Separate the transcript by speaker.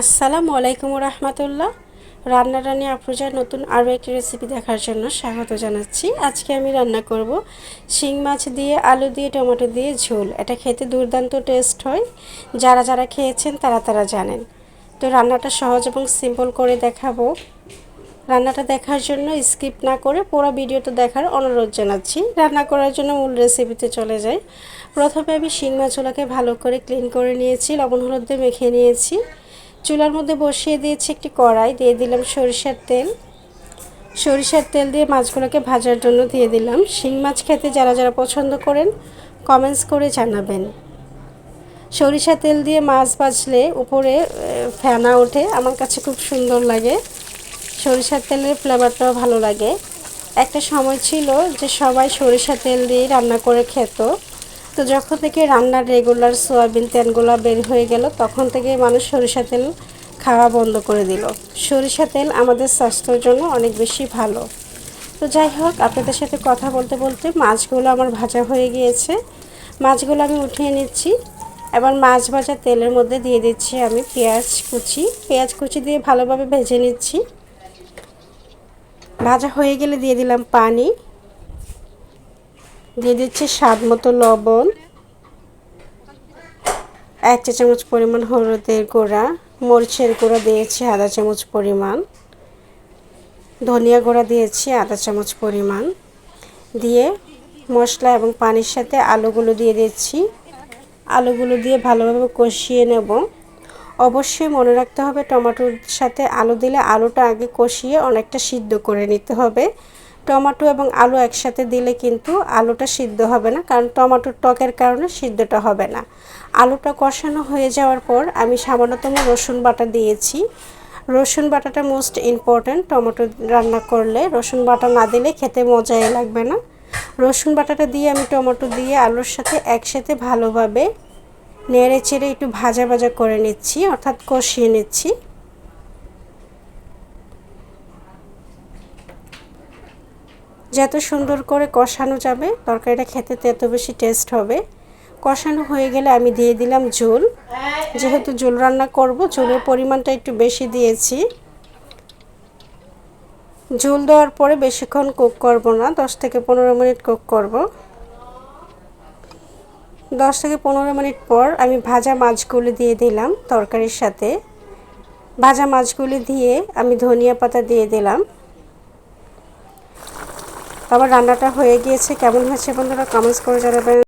Speaker 1: আসসালামু আলাইকুম রহমতুল্লাহ। রান্না রান্নি আফরোজার নতুন আরও একটি রেসিপি দেখার জন্য স্বাগত জানাচ্ছি। আজকে আমি রান্না করব শিং মাছ দিয়ে, আলু দিয়ে, টমেটো দিয়ে ঝোল। এটা খেতে দুর্দান্ত টেস্ট হয়। যারা যারা খেয়েছেন তারা তারা জানেন। তো রান্নাটা সহজ এবং সিম্পল করে দেখাবো। রান্নাটা দেখার জন্য স্কিপ না করে পুরো ভিডিওটা দেখার অনুরোধ জানাচ্ছি। রান্না করার জন্য মূল রেসিপিতে চলে যাই। প্রথমে আমি শিং মাছগুলোকে ভালো করে ক্লিন করে নিয়েছি। লবণ, হলুদ দিয়ে মেখে নিয়েছি। চুলার মধ্যে বসিয়ে দিয়েছি একটি কড়াই, দিয়ে দিলাম সরিষার তেল। সরিষার তেল দিয়ে মাছগুলোকে ভাজার জন্য দিয়ে দিলাম। শিং মাছ খেতে যারা যারা পছন্দ করেন কমেন্টস করে জানাবেন। সরিষা তেল দিয়ে মাছ ভাজলে উপরে ফেনা ওঠে, আমার কাছে খুব সুন্দর লাগে। সরিষার তেলের ফ্লেভারটাও ভালো লাগে। একটা সময় ছিল যে সবাই সরিষা তেল দিয়ে রান্না করে খেত। তো যখন থেকে রান্নার রেগুলার সোয়াবিন তেলগুলো বের হয়ে গেল, তখন থেকে মানুষ সরিষা তেল খাওয়া বন্ধ করে দিল। সরিষা তেল আমাদের স্বাস্থ্যের জন্য অনেক বেশি ভালো। তো যাই হোক, আপনাদের সাথে কথা বলতে বলতে মাছগুলো আমার ভাজা হয়ে গিয়েছে। মাছগুলো আমি উঠিয়ে নিচ্ছি। এবার মাছ ভাজা তেলের মধ্যে দিয়ে দিচ্ছি আমি পেঁয়াজ কুচি। পেঁয়াজ কুচি দিয়ে ভালোভাবে ভেজে নিচ্ছি। ভাজা হয়ে গেলে দিয়ে দিলাম পানি। দিয়ে দিচ্ছি স্বাদ মতো লবণ। এক চা চামচ পরিমাণ হলুদের গুঁড়া, মরিচের গুঁড়া দিয়েছি আধা চামচ পরিমাণ। ধনিয়া গুঁড়া দিয়েছি আধা চামচ পরিমাণ। দিয়ে মশলা এবং পানির সাথে আলুগুলো দিয়ে দিচ্ছি। আলুগুলো দিয়ে ভালোভাবে কষিয়ে নেব। অবশ্যই মনে রাখতে হবে টমেটোর সাথে আলু দিলে আলুটা আগে কষিয়ে অনেকটা সিদ্ধ করে নিতে হবে। টমেটো এবং আলু একসাথে দিলে কিন্তু আলুটা সিদ্ধ হবে না, কারণ টমেটোর টকের কারণে সিদ্ধটা হবে না। আলুটা কষানো হয়ে যাওয়ার পর আমি সামান্যতম রসুন বাটা দিয়েছি। রসুন বাটাটা মোস্ট ইম্পর্ট্যান্ট, টমেটো রান্না করলে। রসুন বাটা না দিলে খেতে মজাই লাগবে না। রসুন বাটাটা দিয়ে আমি টমেটো দিয়ে আলুর সাথে একসাথে ভালোভাবে নেড়ে চেড়ে একটু ভাজা ভাজা করে নিচ্ছি, অর্থাৎ কষিয়ে নিচ্ছি। যত সুন্দর করে কষানো যাবে, তরকারিটা খেতে তত বেশি টেস্ট হবে। কষানো হয়ে গেলে আমি দিয়ে দিলাম ঝোল। যেহেতু ঝোল রান্না করব, ঝোলের পরিমাণটা একটু বেশি দিয়েছি। ঝোল দেওয়ার পরে বেশিক্ষণ কুক করব না, দশ থেকে পনেরো মিনিট কুক করব। দশ থেকে পনেরো মিনিট পর আমি ভাজা মাছগুলো দিয়ে দিলাম তরকারির সাথে। ভাজা মাছগুলি দিয়ে আমি ধনিয়া পাতা দিয়ে দিলাম। আমার রান্নাটা হয়ে গিয়েছে। কেমন হয়েছে বন্ধুরা? কমেন্টস করে জানাবেন।